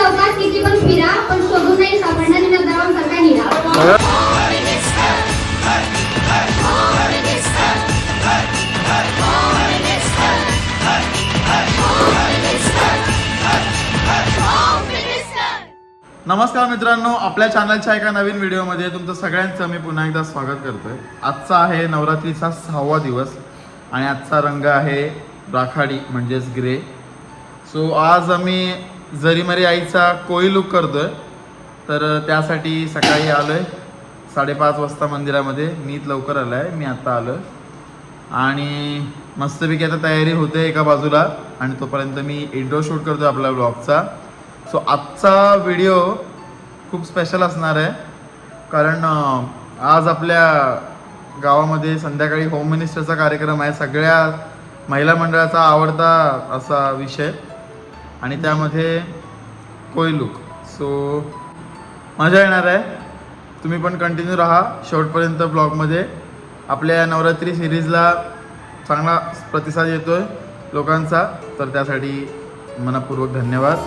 चौकात किती पण फिरा पण शोधून नाही सापडणार नजरावांसारखा हिरा नमस्कार मित्रांनो आपल्या चॅनलच्या एका नवीन व्हिडिओमध्ये तुमचं सगळ्यांचं मी पुन्हा एकदा स्वागत करतोय. आजचा आहे नवरात्रीचा सहावा दिवस आणि आजचा रंग आहे राखाडी म्हणजेच ग्रे. सो आज आम्ही जरीमरी आईचा कोळी लुक करतोय तर त्यासाठी सकाळी आलोय. साडेपाच वाजता मंदिरामध्ये. मीत लवकर आलाय. मी आत्ता आलोय. आणि मस्तपैकी आता तयारी होते एका बाजूला आणि तोपर्यंत मी इंट्रो शूट करतो आपल्या ब्लॉगचा सो आजचा व्हिडिओ खूप स्पेशल असणार आहे. कारण आज आपल्या गावामध्ये संध्याकाळी होम मिनिस्टरचा कार्यक्रम आहे. सगळ्या महिला मंडळाचा आवडता असा विषय. आणि त्यामध्ये कोयलूक सो मजा येणार आहे. तुम्ही पण कंटिन्यू राहा. शेवटपर्यंत ब्लॉगमध्ये आपल्या नवरात्री सिरीजला चांगला प्रतिसाद येतो आहे लोकांचा. तर त्यासाठी मनपूर्वक धन्यवाद.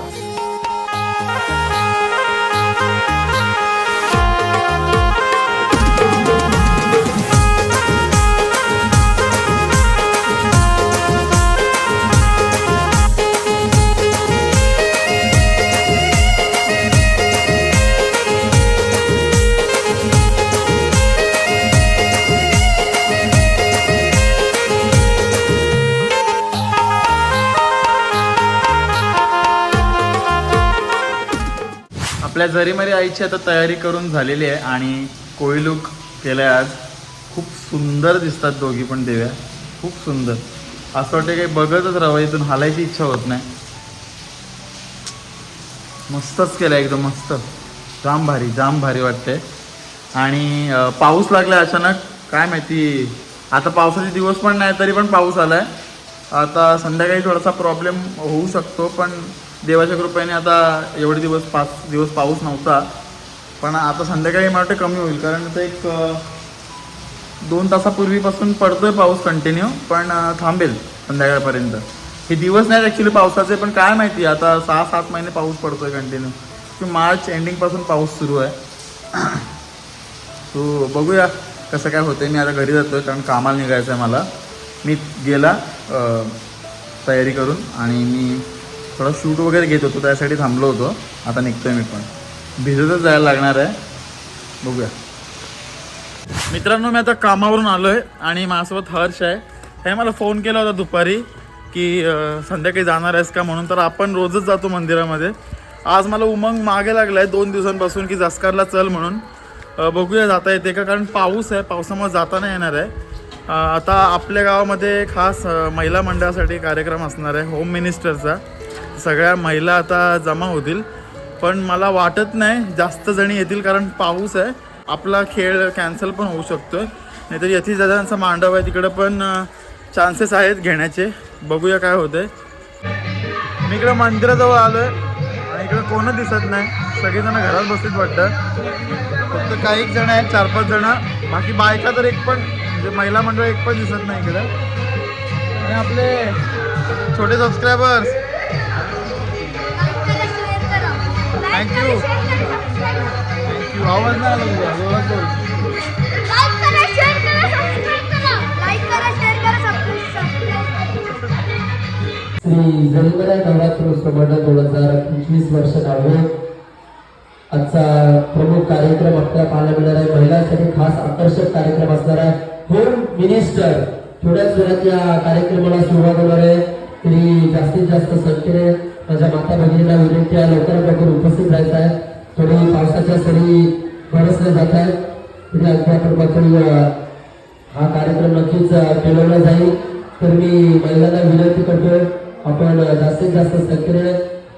आपल्या जरीमरी आईची आता तयारी करून झालेली आहे आणि कोळी लुक आज. खूप सुंदर दिसतात दोघी पण देव्या. खूप सुंदर. असं वाटतं काही बघतच राहावं इथून हालायची इच्छा होत नाही. मस्तच केलं एकदम मस्त. जाम भारी जाम भारी वाटते आणि पाऊस लागला अचानक. काय माहिती आता पावसाचे दिवस पण नाही तरी पण पाऊस आलाय. आता संध्याकाळी थोडासा प्रॉब्लेम होऊ शकतो पण देवाच्या कृपेने आता एवढे दिवस पाच दिवस पाऊस नव्हता. पण आता संध्याकाळी मला वाटतं कमी होईल कारण ते एक दोन तासापूर्वीपासून पडतोय पाऊस कंटिन्यू पण थांबेल संध्याकाळपर्यंत. हे दिवस नाहीत ॲक्च्युली पावसाचे पण काय माहिती आता सहा सात महिने पाऊस पडतोय कंटिन्यू की मार्च एंडिंगपासून पाऊस सुरू आहे. सो बघूया कसं काय होतंय. मी आता घरी जातोय कारण कामाला निघायचं आहे मला. मी गेला तयारी करून आणि मी थोडा शूट वगैरे घेत होतो त्यासाठी थांबलो होतो. आता निघतोय मी पण. भिजतच जायला लागणार आहे. बघूया. मित्रांनो मी आता कामावरून आलो आहे आणि माझ्यासोबत हर्ष आहे. हे मला फोन केला होता दुपारी की संध्याकाळी जाणार आहेस का म्हणून. तर आपण रोजच जातो मंदिरामध्ये. आज मला उमंग मागे लागला आहे दोन दिवसांपासून की जसकारला चल म्हणून. बघूया जाता येते का? कारण पाऊस आहे पावसामुळे जाता नाही येणार आहे. आता आपल्या गावामध्ये खास महिला मंडळासाठी कार्यक्रम असणार आहे होम मिनिस्टरचा सगळ्या महिला आता जमा होतील. पण मला वाटत नाही जास्त जणी येतील कारण पाऊस आहे. आपला खेळ कॅन्सल पण होऊ शकतो आहे नाहीतर यथी दादांचा मांडव आहे तिकडं पण चान्सेस आहेत घेण्याचे. बघूया काय होतंय. मी इकडं मंदिराजवळ आलोय. आणि इकडं कोणच दिसत नाही. सगळेजण घरात बसलीत वाटतं. फक्त काही जण आहेत चार पाच जण. बाकी बायका तर एक पण म्हणजे महिला मंडळ एक पण दिसत नाही इकडं. आणि आपले छोटे सबस्क्रायबर्स थँक्यू थँक्यू आवाज नाही आला तुझा. जोरात बोल श्री जन्मराय नवरात्रोत्सव मंडळ दोन हजार पंचवीस वर्ष नावे आजचा प्रमुख कार्यक्रम आपल्या पाहायला मिळणार आहे. महिलांसाठी खास आकर्षक कार्यक्रम असणार आहे. होम मिनिस्टर थोड्याच वेळात या कार्यक्रमाला सुरुवात होणार आहे. तरी जास्तीत जास्त संख्येने माझ्या माता भगिनींना विनंती आहे लवकरात लवकर उपस्थित राहायचं आहे. थोडी पावसाच्या सरी बरसल्या जात आहेत. तरी हा कार्यक्रम नक्कीच केलवला जाईल. तर मी महिलांना विनंती करतोय आपण जास्तीत जास्त संख्येने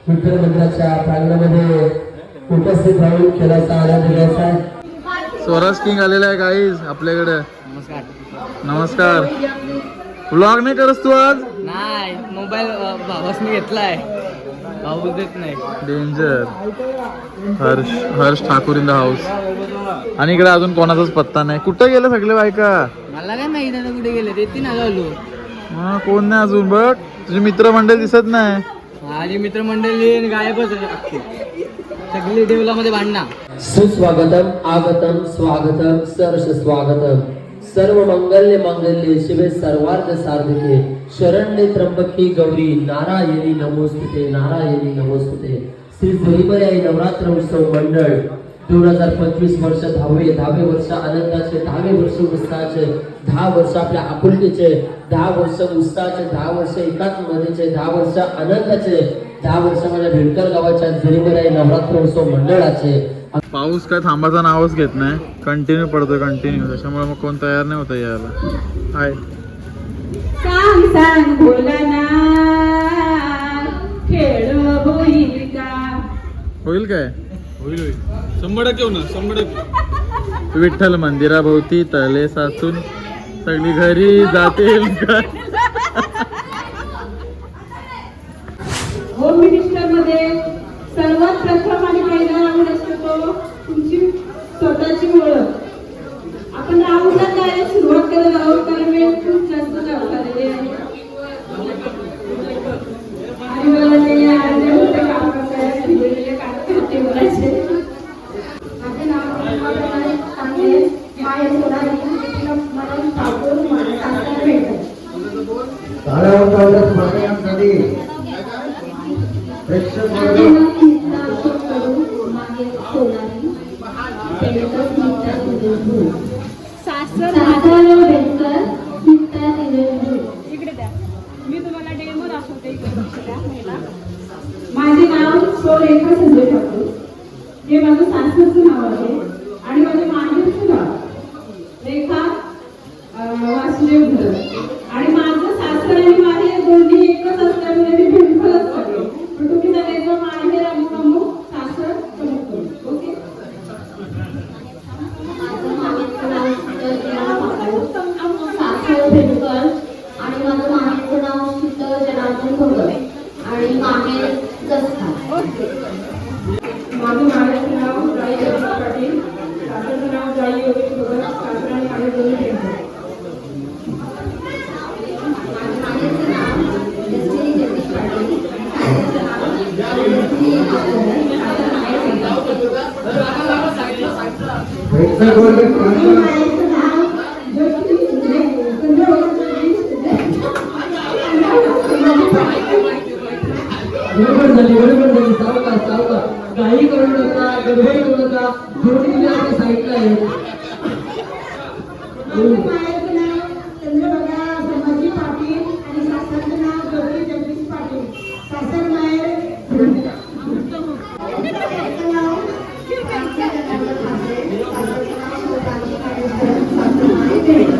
विठ्ठल मंदिराच्या प्रांगणामध्ये उपस्थित राहून खेळाचा आनंद घ्यायचा आहे. स्वराज किंग आलेला आहे गाईज आपल्याकडे. नमस्कार. व्लॉग नाही करस तू आज? नाही मोबाईल भावासने घेतलाय. पाऊस देत नाही. Danger Harsh Harsh Thakur in the house आणि इकडे अजून कोणाचाच पत्ता नाही. कुठं गेले सगळे बायका? मला काय माहिती आता कुठे गेले ते ती आलो हा कोण नाही अजून बघ. तुझे मित्रमंडळ दिसत नाही. माझी मित्रमंडळी गायबच. सगळी देवलामध्ये भांडणा. सुस्वागतम आगतम स्वागतम सरस स्वागतम. सर्व मंगल्य मंगल्य शिवे सर्वार्थ सार्थिके. शरण्ये त्र्यंबकी गौरी नारायणी नमोस्तुते नारायणी नमोस्तुते. श्री जरीमराई नवरात्र उत्सव मंडळ दोन हजार पंचवीस वर्ष दहावे दहावे वर्ष आनंदाचे दहावे वर्ष उत्साहाचे दहा वर्ष आपल्या आपुलकीचे दहा वर्ष उत्साहाचे दहा वर्ष एकात्मतेचे दहा वर्ष आनंदाचे दहा वर्ष माझ्या भिडकर गावाच्या जरीमराई नवरात्र उत्सव मंडळाचे. पाऊस काय थांबाचा नावच घेत नाही. कंटिन्यू पडतोय कंटिन्यू त्याच्यामुळे मग कोण तयार नाही होतं यायला. हाय सांग सांग होईल काय? होईल होईल. शंभर टक्के होणार शंभर टक्के. विठ्ठल मंदिराभोवती तले साचून सगळी घरी जातील. का होम मिनिस्टरमध्ये सर्वात प्रथम आणि पहिला राऊंड असतो तो तुमची स्वतःची ओळख. आपण राऊंडला काय सुरुवात करत आहोत कारण वेळ खूप जास्त झालेली आहे आणि मला ते अर्धे मोठे काम दोन्ही मुली आपल्या साईडला आहेत माझं माहेरचं नाव चंद्रभागा संभाजी पाटील आणि सासरचं नाव ज्योती जगदीश पाटील सासर माहेर माझं नाव कांती जनार्दन ठाकरे. सासरचं नाव शिवकांती काळेश्वर. सासर माहेर भेटकर.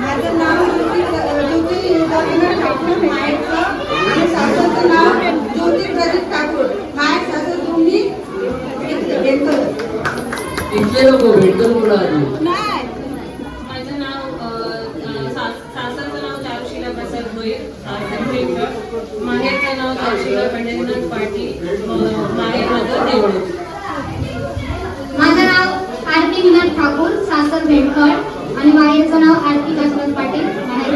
माझं नाव ज्योती रवींद्र ठाकूर माहेरचं आणि सासरचं नाव ज्योती प्रदीप ठाकूर माहेर सासर दोन्ही एकच इथले नको भेटकल मुलं आधी. माझं नाव सासरचं नाव चारुशिला प्रसाद भोईर माहेरचं नाव चारुशिला पंडितनाथ पाटील अ, माहेर माझं देवळू. माझं नाव आरती विनाथ ठाकूर सासर भेटकर. आणि माहेरचं नाव आरती दशरथ पाटील. माहेर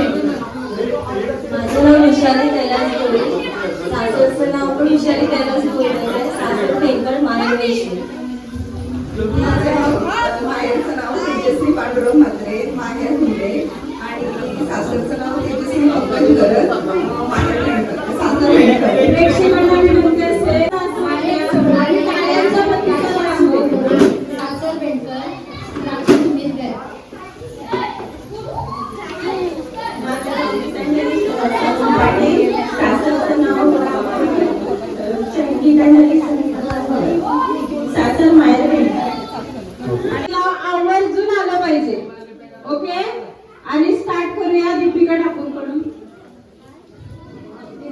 माझं नाव विशाली कैलास भोईर सासरचं नाव पण विशाली कैलास आहे सासर भेटकर माहेर आणि स्टार्ट करूया दीपिका ठाकूरकडून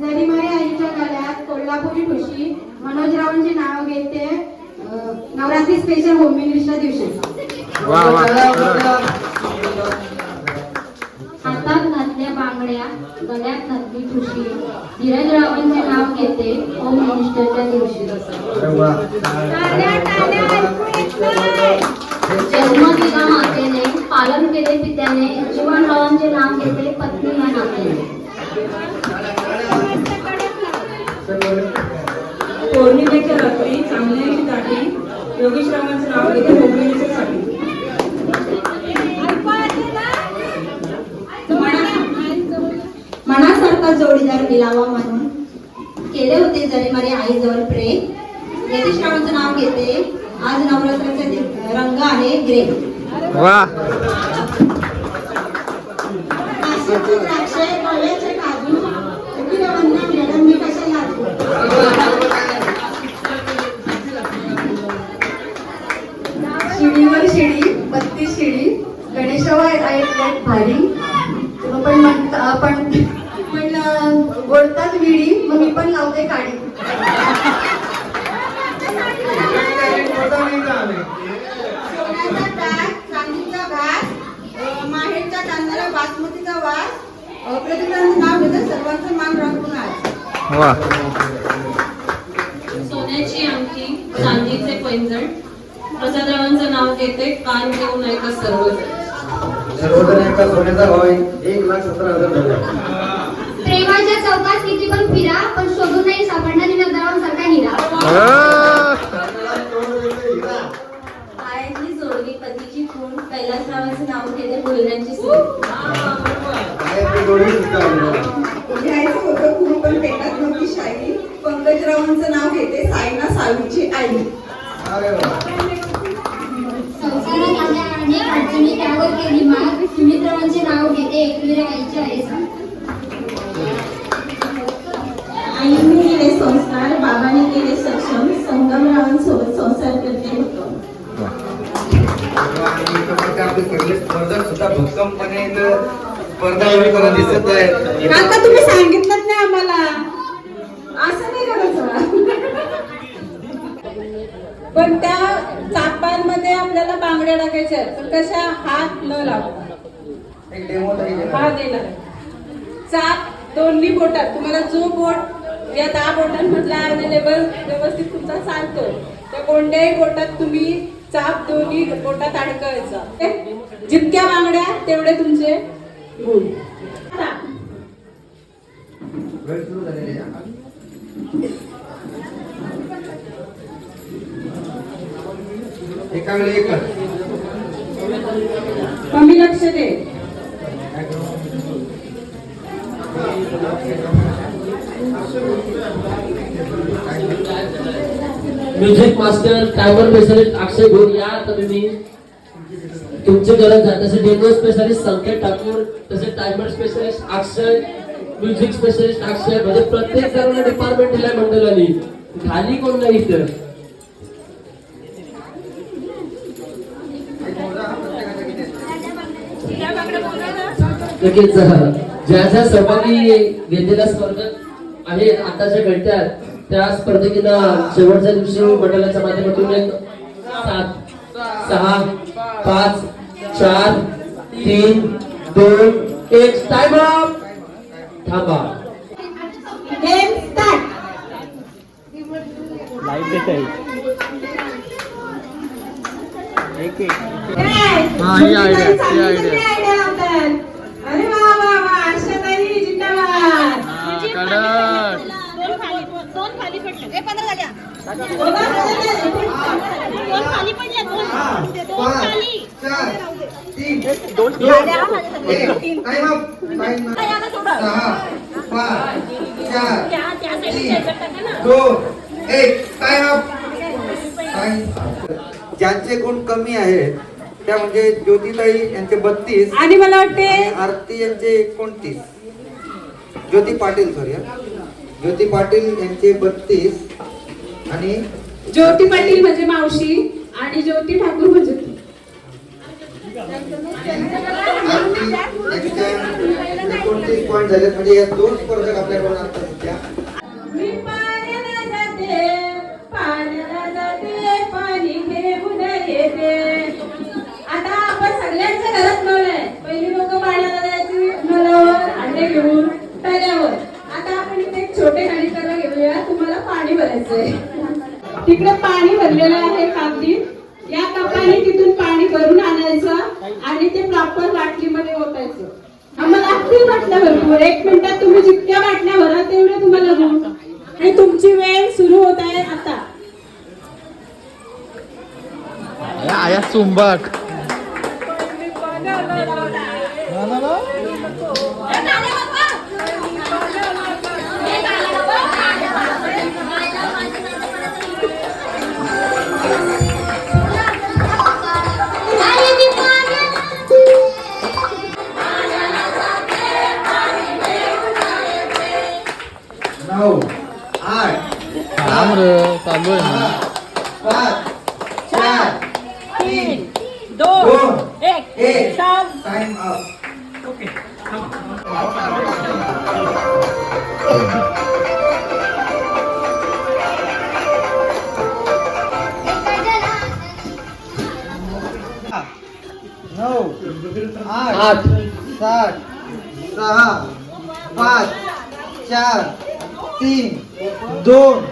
जरी माई आईच्या गळ्यात कोल्हापुरी ठुशी मनोजरावांचे नाव घेते. नवरात्री स्पेशल होम मिनिस्टर दिवशी. वा वा. हातात घातल्या बांगड्या गळ्यात नकली ठुशी धीरजरावांचे नाव घेते होम मिनिस्टरच्या दिवशी. जन्म दिला मातेने पालन केले पित्याने जीवनरावांचे नाव घेते पत्नी या नात्याने पौर्णिमेच्या रात्री चांगल्याची दाटी योगेशरावांचं नाव घेते होमिनीच्या साठी मनासारखा जोडीदार मिळावा म्हणून केले होते जरी मारे आईजवळ प्रेम. यतीश्रावांचं नाव घेते. आज नवरात्राचा रंग आहे ग्रे. वा. शिडीवर शिडी बत्तीस शिडी. गणेशावा आहेत भारी. पण म्हणता पण पण बोलतात विडी मग मी पण लावते काडी. वा. सोन्याची अंगठी चांदीचे पैंजण. प्रसादरावांचं नाव घेते कान देऊन ऐका सर्वजण. सर्वजणांचा सोन्याचा भाव एक लाख सतरा हजार झाला प्रेमाच्या चौकात किती पण फिरा पण शोधून नाही सापडणार नगरावांसारखा हिरा पायातली जोडवी पतीची खून कैलासरावांचं नाव घेते बोलण्याची सून. लिहायचं होतं खूप पण पेटात नव्हती शाही पंकजरावांचं नाव घेते साईना सावीची आई. संसारात आल्या अनेक अडचणी त्यावर केली मात. सुमित्रावांचे नाव घेते एकविरा आईचे आहे सांग आईने केले संस्कार बाबाने केले सक्षम संगमरावांसोबत संसार करते होतो. स्पर्धक सुद्धा भक्कमपणे स्पर्धा करताना दिसत आहे काका तुम्ही सांगितलं नाही आम्हाला. असं नाही करायचं. पण त्या चापांमध्ये आपल्याला बांगड्या टाकायच्या आहेत. पण कशा? हात न लावता एक डेमो. हा चाप दोन्ही बोटात. तुम्हाला जो बोट या दहा बोटांमधला अवेलेबल व्यवस्थित तुमचा चालतो त्या कोणत्याही बोटात तुम्ही चाप दोन्ही बोटात अडकवायचा. ओके? जितक्या बांगड्या तेवढे तुमचे गुण आता, वेळ सुरू झालेली आहे. एका वेळी एकच कमी लक्ष दे music master timer specialist Akshay Ghor या तुम्ही तुमची गरज आहे. तसे डेमो स्पेशलिस्ट संकेत ठाकूर तसे timer specialist Akshay music specialist Akshay म्हणजे प्रत्येक जणांना डिपार्टमेंट दिलाय मंडळाने. खाली कोण नाही तर लगेच ज्या ज्या सहभागी घेतलेल्या स्पर्धक आहे आताच्या घडत्यात त्या स्पर्धकींना शेवटच्या दिवशी मंडळाच्या माध्यमातून एक सात सहा पाच चार तीन दोन एक. टाइम थांबा. हा, ही idea, ही ज्यांचे गुण कमी आहेत त्या म्हणजे ज्योतिताई यांचे बत्तीस आणि मला वाटते आरती यांचे एकोणतीस. ज्योती पाटील सॉरी ज्योती पाटील यांचे बत्तीस. आणि ज्योती पाटील म्हणजे मावशी आणि ज्योती ठाकूर म्हणजे आता आपण सगळ्यांच्या घरात नळ पहिली लोक पाण्याला नळावर अंडे घेऊन तळ्यावर आता आपण इथे छोटे खाली करत करायचंय तिकडे पाणी भरलेलं आहे कागदी. या कपाने तिथून पाणी भरून आणायचं आणि ते प्रॉपर बाटलीमध्ये ओतायचं. आम्हाला लागतील बाटल्या भरपूर एक मिनिटात तुम्ही जितक्या बाटल्या भरा तेवढ्या तुम्हाला गुण आणि तुमची वेळ सुरू होत आहे आता. आया थांब चालू आहे ना. पाच चार तीन दोन एक टाइम अप नऊ आठ सात सहा पाच चार तीन दोन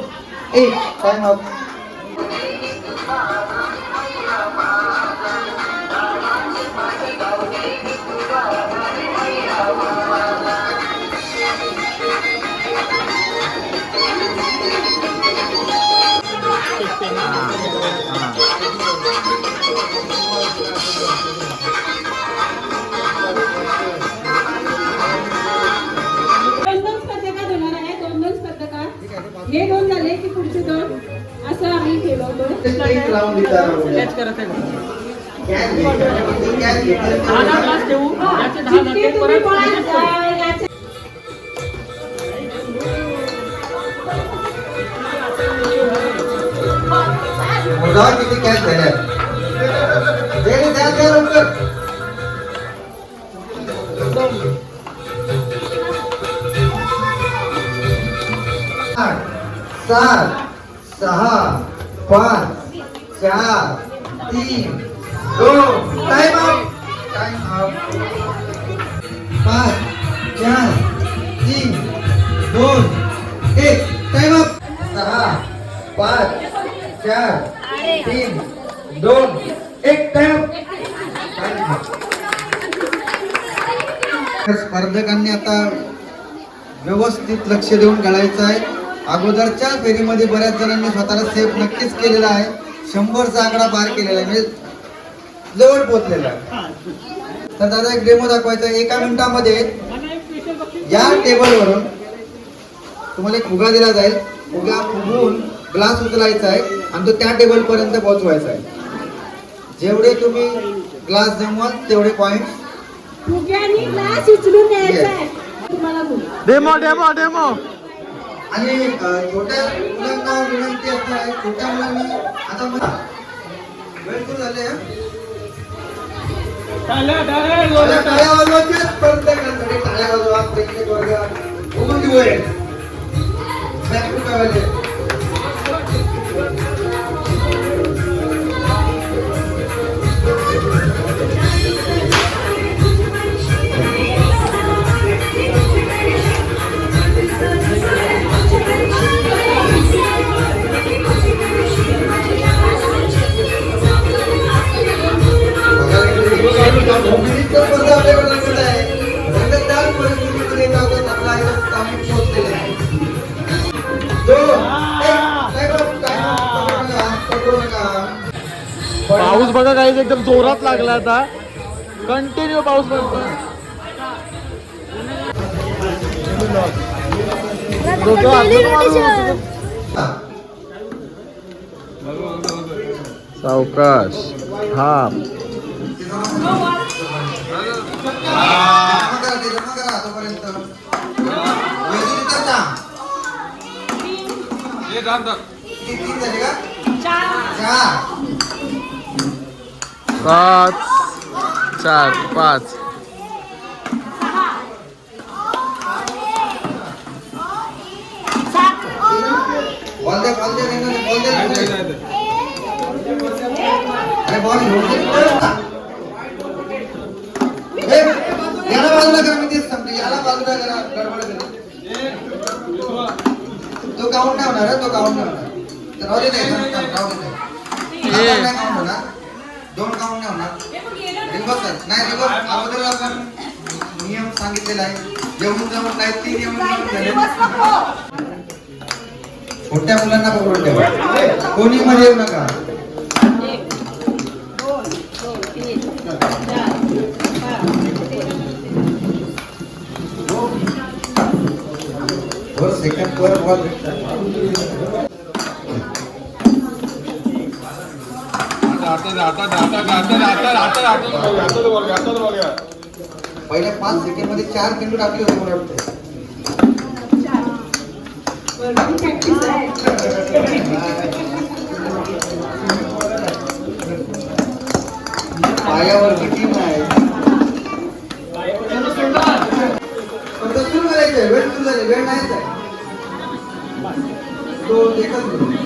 एक टाइम अप किती कॅच झाल्या द्या सात सहा पाच चार तीन दोन. टाइम टाइम पाच चार तीन दोन एक. टाइम अप सहा पाच चार तीन दोन एक. टाइम स्पर्धकांनी आता व्यवस्थित लक्ष देऊन घालायचं आहे. अगोदरच्या फेरीमध्ये बऱ्याच जणांनी स्वतःला सेफ नक्कीच केलेला आहे. शंभरचा आकडा पार केलेला आहे म्हणजे जवळ पोहोचलेला आहे. तर दादा एक डेमो दाखवायचा आहे. एका मिनिटामध्ये या टेबलवरून तुम्हाला एक फुगा दिला जाईल. फुगा फुगून ग्लास उचलायचा आहे आणि तो त्या टेबल पर्यंत पोहोचवायचा आहे. जेवढे तुम्ही ग्लास जमवाल तेवढे पॉइंट फुग्यानी ग्लास उचलून न्यायचा आहे. तुम्हाला गुण डेमो डेमो डेमो आणि छोट्या मुलांना विनंती असणार आहे छोट्या मुलांनी आता मला वेळ झाली. टाळ्या, टाळ्या, मला जोरात. टाळ्या वाजवा प्रेक्षक वर्ग उभं. Back आपल्याकडे आहे. परिस्थितीमध्ये आपला पोहोचलेला आहे. पाऊस बघा काही एकदम जोरात लागला आता कंटिन्यू पाऊस पडतो सावकाश हा पाच चार पाच. बॉल दे, बॉल दे, बॉल बॉल अरे बॉल बाजूला करा गडबड करा. तो काउंट नाही होणार हं, तो काउंट नाही होणार. तर राहू दे नाही, काउंट होणार. दोन काउंट नाही होणार. रिवर्स नाही रिवर्स अगोदर आपण नियम सांगितलेला आहे. जेवून जाऊन नाही तीन नियम झाले मोठ्या मुलांना पकडून ठेवा. कोणी मध्ये येऊ नका. सेकंड वर बॉल पहिल्या पाच सेकंडमध्ये चार चेंडू टाकले होते मला वाटतं पायावरची टीम आहे. फक्त सुरू वेळ सुरू तो एकच मिनिट.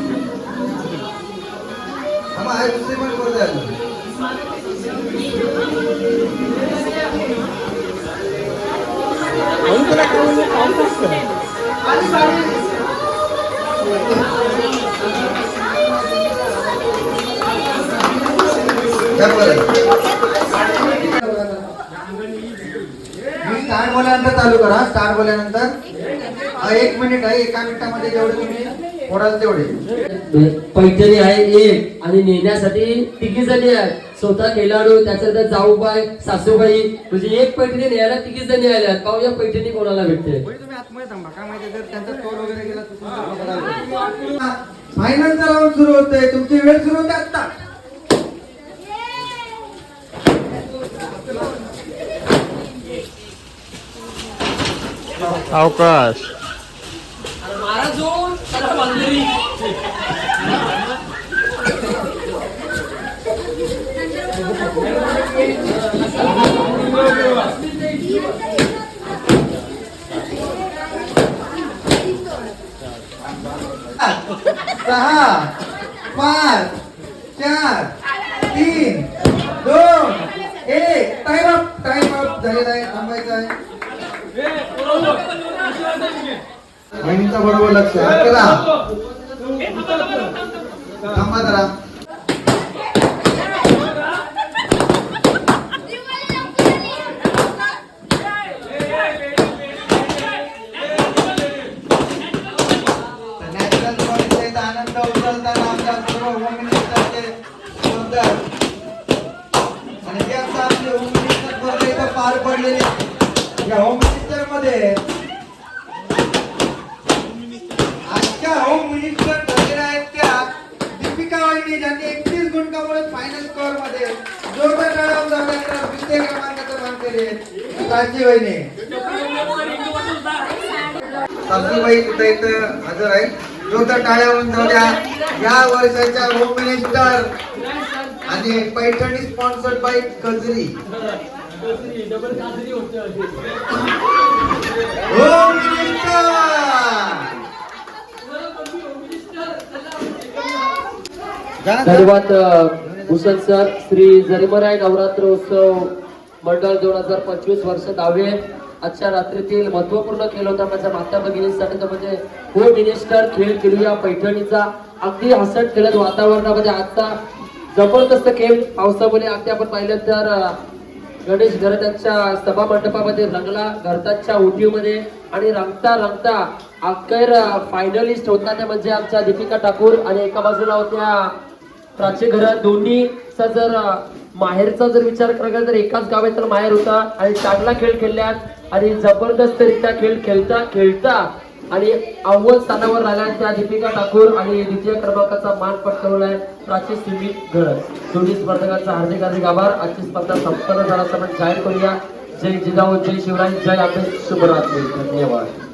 थांबा, आहे दुसरी पण चालू करा. स्टार्ट बोलल्यानंतर हा, एक मिनिट आहे एका मिनिटामध्ये जेवढे तुम्ही फोडाल तेवढे? पैठणी आहे एक. आणि नेण्यासाठी तिघी जणी आहेत. स्वतः खेळाडू त्याच्यानंतर जाऊबाई सासूबाई. म्हणजे एक पैठणी न्यायला तिघी जणी आल्यात पाहूया पैठणी कोणाला भेटते. फायनलचा राऊंड सुरू होतोय. तुमची वेळ सुरू होते आता अवकाश. सहा पाच चार तीन दोन एक. टाइम अप टाइम अप झालेला आहे थांबायचं आहे. बहिणीचा बरोबर लक्ष करा थांबा जरा. नॅशनल आनंद उचलताना आमच्या सर्व होम मिनिस्टरचे सुंदर आणि जे आता आपले होम मिनिस्टर पार पडलेले या होम मिनिस्टरमध्ये आजच्या होम मिनिस्टर ठरलेल्या आहेत त्या दीपिका वहिनी ज्यांनी एकतीस गुण कमवले फायनल स्कोअरमध्ये जोरदार टाळ्या जाऊया तर द्वितीय क्रमांकाचं मान केले काळजी वहिनी सासूबाई सुद्धा इथं हजर आहे जोरदार टाळ्या होऊन जाऊ द्या या वर्षाच्या होम मिनिस्टर आणि Paithani sponsored by Kajari. Home minister धन्यवाद भूषण सर. श्री जरीमराय नवरात्र उत्सव मंडळ दोन हजार पंचवीस वर्ष दहावे आजच्या रात्रीतील महत्त्वपूर्ण खेळ होता माझ्या माता भगिनीसाठी तो म्हणजे हो मिनिस्टर खेळ खेळूया पैठणीचा. अगदी हसत खेळत वातावरणामध्ये आजचा जबरदस्त खेळ पावसामुळे अगदी आपण पाहिलं तर गणेश घरताच्या सभा मंडपामध्ये रंगला घरताच्या उठीमध्ये आणि रंगता रंगता अखेर फायनलिस्ट होता त्या म्हणजे आमच्या दीपिका ठाकूर आणि एका बाजूला होत्या प्राची घर दोन्हीचा जर माहेरचा जर विचार केला तर एकाच गावात तर माहेर होता आणि चांगला खेळ खेळल्यात आणि जबरदस्तरित्या खेळ खेळता खेळता आणि अव्वल स्थानावर राहिल्या त्या दीपिका ठाकूर आणि द्वितीय क्रमांकाचा मान पटकवलाय प्राची सुमित घडत दोन्ही स्पर्धकांचा हार्दिक हार्दिक आभार. आजची स्पर्धा संपन्न झाला आपण जाहीर करूया. जय जिजाऊ जय शिवराय जय आंबेड शुभरात्री. धन्यवाद.